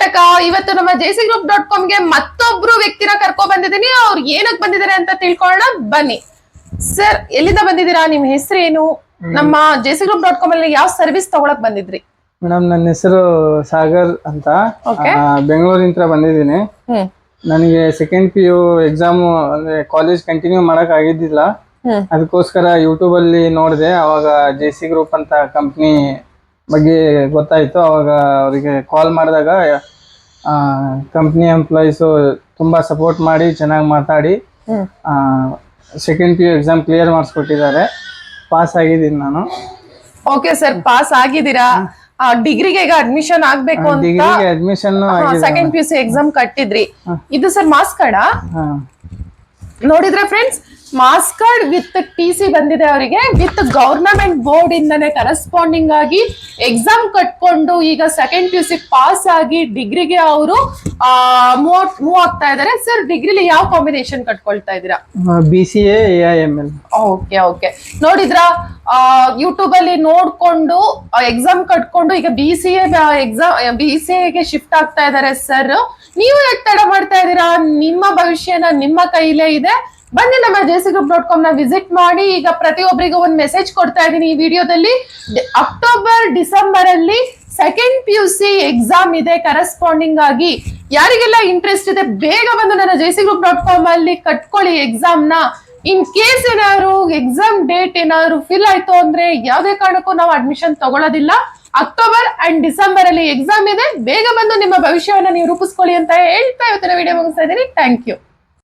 ಕರ್ನಾಟಕ. ಇವತ್ತು ನಮ್ಮ JC group dot ಕಾಮ್ಗೆ ಮತ್ತೊಬ್ರು ವ್ಯಕ್ತಿನ ಕರ್ಕೊ ಬಂದಿದ್ದೀನಿ ಅವ್ರು ಏನಕ್ ಬಂದಿದ್ದಾರೆ ಅಂತ ತಿಳ್ಕೊಳ್ಳೋಣ. ಬನ್ನಿ. ಸರ್ ಎಲ್ಲಿಂದ ಬಂದಿದ್ದೀರಾ? ನಿಮ್ ಏನು ನಮ್ಮ ಜೆಸಿ ಗ್ರೂಪ್ ಡಾಟ್ ಕಾಮ್ ಅಲ್ಲಿ ಯಾವ ಸರ್ವಿಸ್ ತಗೊಳಕ್ ಬಂದಿದ್ರಿ? ಮೇಡಮ್ ನನ್ನ ಹೆಸರು ಸಾಗರ್ ಅಂತ. ಬೆಂಗಳೂರಿಂದ ಬಂದಿದ್ದೀನಿ. ನನಗೆ ಸೆಕೆಂಡ್ ಪಿ ಯು ಎಕ್ಸಾಮ್ ಅಂದ್ರೆ ಕಾಲೇಜ್ ಕಂಟಿನ್ಯೂ ಮಾಡಕ್ ಆಗಿದ್ದಿಲ್ಲ. ಅದಕ್ಕೋಸ್ಕರ ಯೂಟ್ಯೂಬ್ ಅಲ್ಲಿ ನೋಡಿದೆ. ಅವಾಗ ಜೆ ಸಿ ಗ್ರೂಪ್ ಅಂತ ಕಂಪ್ನಿ ಬಗ್ಗೆ ಗೊತ್ತಾಯ್ತು. ಅವಾಗ ಅವರಿಗೆ ಕಾಲ್ ಮಾಡಿದಾಗ ಕಂಪ್ನಿ ಎಂಪ್ಲಾಯೀಸು ತುಂಬಾ ಸಪೋರ್ಟ್ ಮಾಡಿ ಚೆನ್ನಾಗಿ ಮಾತಾಡಿ second P U exam clear ಮಾಡಿಸ್ಕೊಟ್ಟಿದ್ದಾರೆ. Pass ಆಗಿದ್ದೀನಿ ನಾನು. ಓಕೆ ಸರ್ ಪಾಸ್ ಆಗಿದ್ದೀರಾ? ಡಿಗ್ರಿಗೆ ಈಗ ಅಡ್ಮಿಷನ್ ಆಗ್ಬೇಕು ಅಂತ ಡಿಗ್ರಿಗೆ admission second P U C exam ಕಟ್ಟಿದ್ರಿ. ಇದು ಸರ್ ಮಾಸ್ ಕಾರ್ಡಾ ಹಾ. ನೋಡಿದ್ರೆ friends marks card with T C ಬಂದಿದೆ ಅವರಿಗೆ. ವಿತ್ ಗವರ್ನಮೆಂಟ್ ಬೋರ್ಡ್ ಇಂದನೇ ಕರೆಸ್ಪಾಂಡಿಂಗ್ ಆಗಿ ಎಕ್ಸಾಮ್ ಕಟ್ಕೊಂಡು ಈಗ ಸೆಕೆಂಡ್ ಪಿ ಸಿ ಪಾಸ್ ಆಗಿ ಡಿಗ್ರಿಗೆ ಅವರು ಮೂವ್ ಆಗ್ತಾ ಇದಾರೆ. ಸರ್ ಡಿಗ್ರಿಲಿ ಯಾವ ಕಾಂಬಿನೇಷನ್ ಕಟ್ಕೊಳ್ತಾ ಇದ್ದೀರಾ? B C A L okay okay ನೋಡಿದ್ರ? ಯೂಟ್ಯೂಬ್ ಅಲ್ಲಿ ನೋಡ್ಕೊಂಡು ಎಕ್ಸಾಮ್ ಕಟ್ಕೊಂಡು, ಈಗ B C exam B C ಎಗೆ ಶಿಫ್ಟ್ ಆಗ್ತಾ ಇದಾರೆ ಸರ್ ನೀವು ಯಾಕೆ ತಡ ಮಾಡ್ತಾ ಇದ್ದೀರಾ? ನಿಮ್ಮ ಭವಿಷ್ಯನ ನಿಮ್ಮ ಕೈಲೇ ಇದೆ. ಬನ್ನಿ ನಮ್ಮ ಜೆಸಿ ಗ್ರೂಪ್ ಡಾಟ್ ಕಾಮ್ನ ವಿಸಿಟ್ ಮಾಡಿ. ಈಗ ಪ್ರತಿಯೊಬ್ಬರಿಗೂ ಒಂದು ಮೆಸೇಜ್ ಕೊಡ್ತಾ ಇದ್ದೀನಿ ಈ ವಿಡಿಯೋದಲ್ಲಿ. ಅಕ್ಟೋಬರ್ ಡಿಸೆಂಬರ್ ಅಲ್ಲಿ second P U C exam ಇದೆ ಕರೆಸ್ಪಾಂಡಿಂಗ್ ಆಗಿ. ಯಾರಿಗೆಲ್ಲ ಇಂಟ್ರೆಸ್ಟ್ ಇದೆ, ಬೇಗ ಬಂದು ನನ್ನ ಜೆಸಿ ಗ್ರೂಪ್ ಡಾಟ್ ಕಾಮ್ ಅಲ್ಲಿ ಕಟ್ಕೊಳ್ಳಿ ಎಕ್ಸಾಮ್ನ. ಇನ್ ಕೇಸ್ ಏನಾದ್ರು ಎಕ್ಸಾಮ್ ಡೇಟ್ ಏನಾದ್ರು ಫಿಲ್ ಆಯ್ತು ಅಂದ್ರೆ ಯಾವುದೇ ಕಾರಣಕ್ಕೂ ನಾವು ಅಡ್ಮಿಷನ್ ತಗೊಳ್ಳೋದಿಲ್ಲ ಅಕ್ಟೋಬರ್ ಅಂಡ್ ಡಿಸೆಂಬರ್ ಅಲ್ಲಿ ಎಕ್ಸಾಮ್ ಇದೆ. ಬೇಗ ಬಂದು ನಿಮ್ಮ ಭವಿಷ್ಯವನ್ನ ನೀವು ರೂಪಿಸ್ಕೊಳ್ಳಿ ಅಂತ ಹೇಳ್ತಾ ಇವತ್ತಿನ ವಿಡಿಯೋ ಮುಗಿಸ್ತಾ ಇದ್ದೀನಿ. Thank you